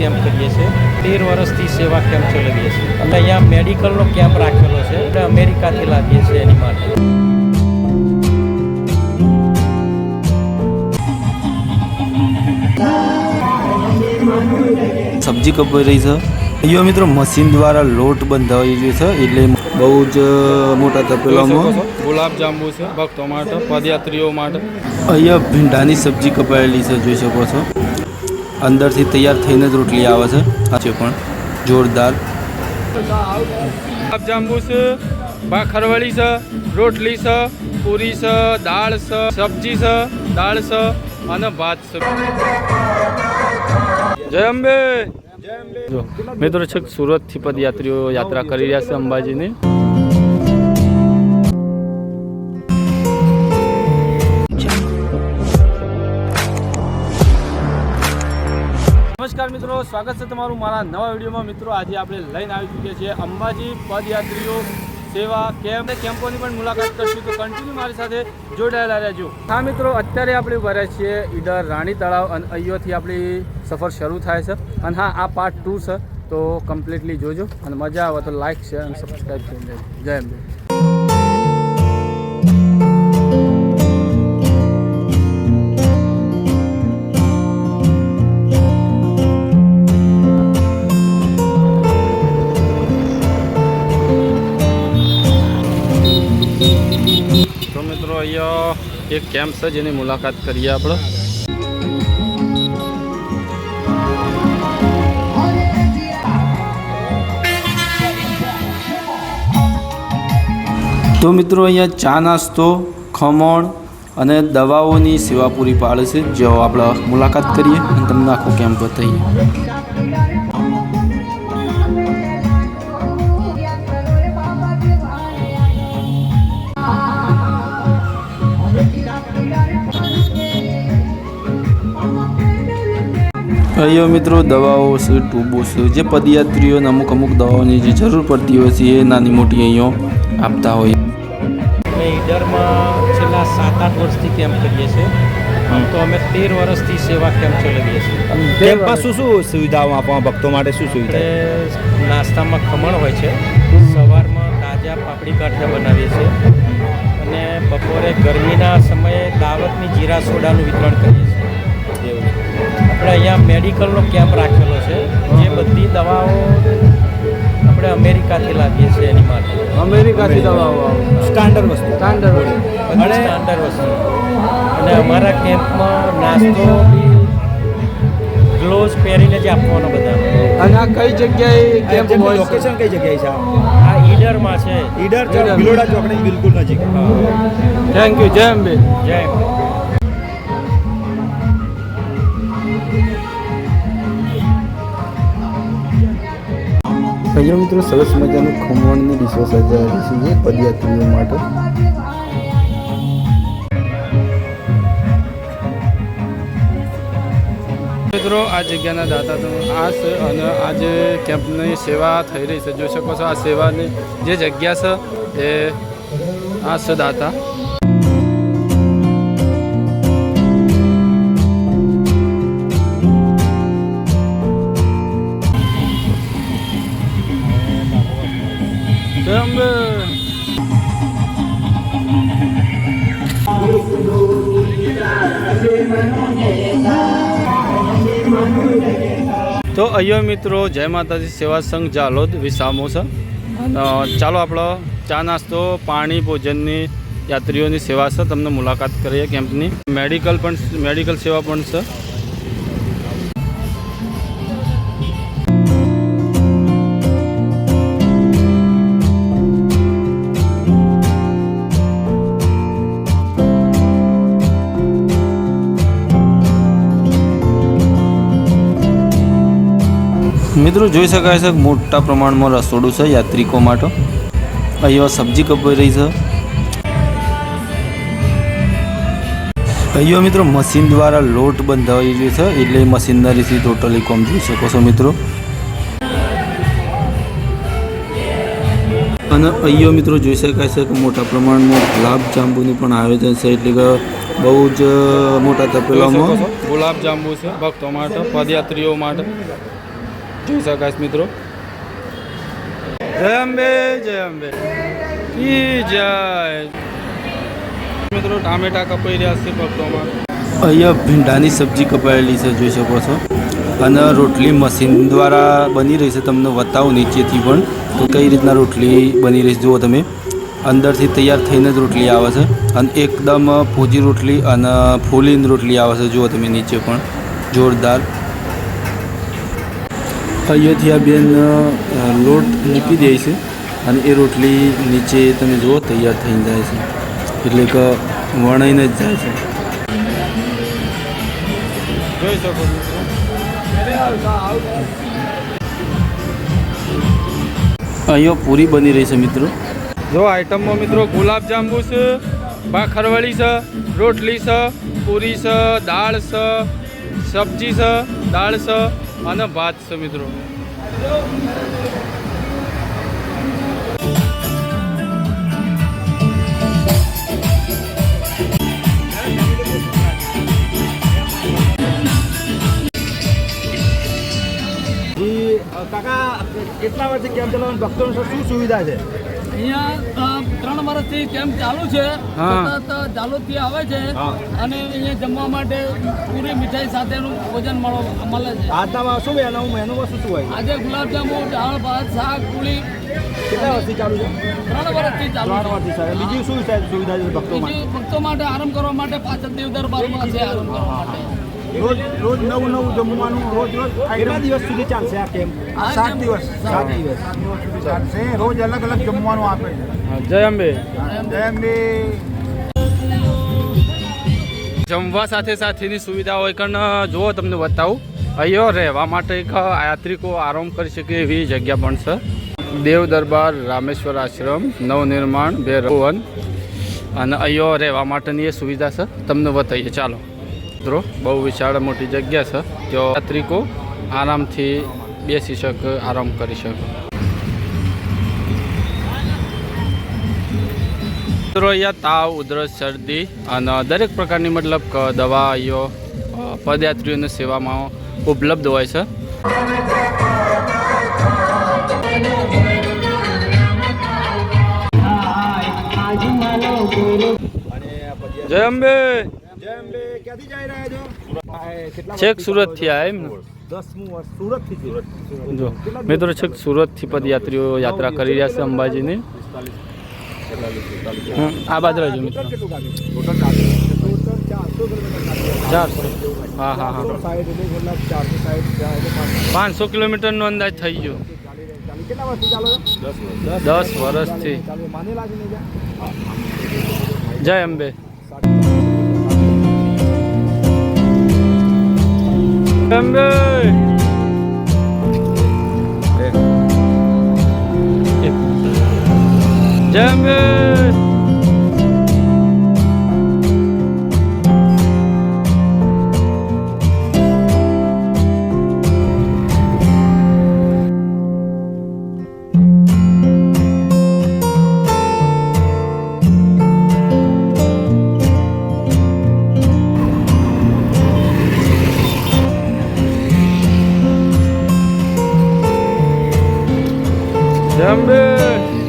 Camp કરીએ છીએ. તેર વર્ષથી સેવા કેમ્પ ચલાવીએ છીએ. અને અહીંયા મેડિકલનો કેમ્પ રાખેલો છે એટલે અમેરિકાથી લાવીએ છીએ એની માટે. સબ્જી કપાઈ રહી છે. અહીંયા મિત્રો મશીન દ્વારા લોટ બંધાવી રહ્યો છે એટલે બહુ જ મોટા તપેલામાં. ગુલાબ જાંબુ છે ભક્તો માટે પદયાત્રીઓ માટે. અહીંયા ભીંડાની સબ્જી કપાયેલી છે જોઈ શકો છો. અંદરથી તૈયાર થઈને જ રોટલી આવે છે. છે પણ જોરદાર. જાંબુ છે, ભાખરવળી છે, રોટલી છે, પૂરી છે, દાળ છે, સબ્જી છે, દાળ છે અને ભાત છે. જય અંબે! મિત્રો, છેક સુરતથી પદયાત્રીઓ યાત્રા કરી રહ્યા છે અંબાજીની. નમસ્કાર મિત્રો, સ્વાગત છે તમારું મારા નવા વિડીયોમાં. મિત્રો, આજે આપણે લઈને આવી ચૂક્યા છીએ અંબાજી પદયાત્રીઓ સેવા કેમ્પ. કેમ્પોની પણ મુલાકાત કરશું, તો કન્ટિન્યુ મારી સાથે જોડાયેલા રહેજો. હા મિત્રો, અત્યારે આપણે ઊભા રહ્યા છીએ ઈડર રાણી તળાવ અને અહીંયાથી આપણી સફર શરૂ થાય છે. અને હા, આ પાર્ટ ટુ છે, તો કમ્પ્લીટલી જોજો. અને મજા આવે તો લાઇક શેર અને સબસ્ક્રાઈબ કરી દેજો જય અંબે. મિત્રો, અહીંયા એક કેમ્પ છે, જેની મુલાકાત કરીએ આપણે. તો મિત્રો, અહીંયા ચા નાસ્તો, ખમણ અને દવાઓની સેવા પૂરી પાડે છે. જેઓ આપણે મુલાકાત કરીએ અને તમને આખો કેમ્પ બતાવીએ. અહીંયા મિત્રો દવાઓ છે ટ્યુબો છે જે પદયાત્રીઓને અમુક અમુક દવાઓની જે જરૂર પડતી હોય છે એ નાની મોટી અહીંયા આપતા હોય. અમે ઈડરમાં છેલ્લા સાત આઠ વર્ષથી કેમ્પ કરીએ છીએ. આમ તો અમે તેર વર્ષથી સેવા કેમ્પ ચલાવીએ છીએ. કેમ્પમાં શું શું સુવિધાઓ આપવા ભક્તો માટે શું સુવિધા? નાસ્તામાં ખમણ હોય છે. સવારમાં તાજા પાપડી કાઠિયા બનાવીએ છીએ. અને બપોરે ગરમીના સમયે દાવતની જીરા સોડાનું વિતરણ કરીએ છીએ. એવું. આપણે અહીંયા મેડિકલનો કેમ્પ રાખેલો છે જે બધી દવાઓ આપણે અમેરિકાથી લાવીએ છીએ એની માટે. અમેરિકાથી દવાઓ સ્ટાન્ડર્ડ વસ્તુ. સ્ટાન્ડર્ડ બધી સ્ટાન્ડર્ડ વસ્તુ. અને અમારા કેમ્પમાં નાસ્તો ગ્લોવ્સ પહેરીને જ આપવાનો બધા અને આ કઈ જગ્યાએ કેમ્પ હોય છે? લોકેશન કઈ જગ્યાએ છે? ઈડરમાં છે. ઈડર ચોક. ભિલોડા ચોકડી બિલકુલ નજીક. થેન્ક યુ જય અંબે. જય અહીંયા મિત્રો સરસ મજાનું ખમણની ડિશો સજાવેલી છે પદયાત્રીઓ માટે. મિત્રો, આ જગ્યાના દાતા તો આ છે અને આ જે કેમ્પની સેવા થઈ રહી છે, જોઈ શકો છો, આ સેવાની જે જગ્યા છે, એ આ છે દાતા તો અહીંયા મિત્રો, જય માતાજી, સેવા સંઘ જાલોદ, વિસામો છે. ચાલો આપણો ચા નાસ્તો, પાણી, ભોજનની યાત્રીઓની સેવા છે. તમને મુલાકાત કરીએ કેમ્પની. મેડિકલ પણ, મેડિકલ સેવા પણ છે. મિત્રો જોઈ શકાય છે મોટા પ્રમાણમાં રસોડું છે યાત્રિકો માટે? અહીંયા સબ્જી કપાઈ રહી છે. અહીંયા મિત્રો મશીન દ્વારા લોટ બંધાવી રહ્યો છે એટલે મશીનરીથી ટોટલી કોમ જોઈ શકો છો મિત્રો. અને અહીંયા મિત્રો જોઈ શકાય છે કે મોટા પ્રમાણમાં ગુલાબ જાંબુનું પણ આયોજન છે એટલે કે બહુ જ મોટા તપેલામાં. ગુલાબ જાંબુ છે ભક્તો માટે પદયાત્રીઓ માટે. જોઈ શકાશ મિત્રો. જય અંબે જય અંબે. મિત્રો, ટામેટા કપાઈ રહ્યા છે ભક્તોમાં અહીંયા ભીંડાની સબ્જી કપાયેલી છે, જોઈ શકો છો. અને રોટલી મશીન દ્વારા બની રહી છે, તમને બતાવું નીચેથી પણ. તો કઈ રીતના રોટલી બની રહી છે, જુઓ તમે. અંદરથી તૈયાર થઈને જ રોટલી આવે છે. અને એકદમ ફૂજી રોટલી અને ફૂલીન રોટલી આવે છે, જુઓ તમે નીચે પણ. જોરદાર. આ બેન લોટ મૂકી દે છે અને એ રોટલી નીચે તમે જુઓ, તૈયાર થઈને જાય છે. એટલે કે વણાઈને જ જાય છે. જોઈ અહીંયા પૂરી બની રહી છે મિત્રો. જો આઈટમમાં મિત્રો ગુલાબ જાંબુ છે બાખરવાળી છે, રોટલી છે, પૂરી છે, દાળ છે, સબ્જી છે, દાળ છે અને ભાત છે મિત્રો. કાકા કેટલા વર્ષથી કેમ્પ ચલાવવાની? ભક્તોને શું સુવિધા છે? અહીંયા ત્રણ વર્ષથી કેમ્પ ચાલુ છે. સતત જાલોદથી આવે છે. અને અહીંયા જમવા માટે પૂરી મીઠાઈ સાથેનું ભોજન મળો છે. આજનામાં શું મેનુ મેનુમાં શું હોય? આજે ગુલાબજાંબુ દાળ ભાત શાક પૂરી કેટલા વર્ષથી ચાલુ છે? ત્રણ વર્ષથી ચાલુ ત્રણ વર્ષથી સાહેબ બીજી શું છે સુવિધા છે ભક્તો માટે? ભક્તો માટે આરામ કરવા માટે પાછળ દેવ દરબારમાં છે આરામ કરવા માટે. રોજ રોજ નવું નવું જમવાનું રોજ રોજ કેટલા દિવસ સુધી ચાલશે આ કેમ્પ સાત દિવસ. સાત દિવસ ચાલશે. રોજ અલગ અલગ જમવાનું આપે છે. જય અંબે. જેમ કે જમવા સાથે સાથેની સુવિધા હોય પણ જુઓ તમને બતાવું. અહીંયા રહેવા માટે એક યાત્રિકો આરામ કરી શકે એવી જગ્યા પણ છે. દેવ દરબાર રામેશ્વર આશ્રમ નવનિર્માણ બે રોવન અને અહીંયા રહેવા માટેની એ સુવિધા છે. તમને બતાવીએ. ચાલો. મિત્રો બહુ વિશાળ મોટી જગ્યા છે. જો યાત્રિકો આરામથી બેસી શકે આરામ કરી શકે. મિત્રો અહીંયા તાવ ઉધરસ શરદી અને દરેક પ્રકારની મતલબ કે દવા અહીંયા અ, પદયાત્રીઓની સેવામાં ઉપલબ્ધ હોય છે. જય અંબે! ક્યાંથી જઈ રહ્યા છો? છેક સુરત ચાલુ આ એમ સુરત જો મિત્રો છેક સુરતથી પદયાત્રીઓ યાત્રા કરી રહ્યા છે અંબાજીની. આ બાજુ રહેજો મિત્રો. ચારસો હા હા પાંચસો કિલોમીટરનો અંદાજ થઈ ગયો. દસ વર્ષથી. જય અંબે. અંબે જય અંબે Şembe.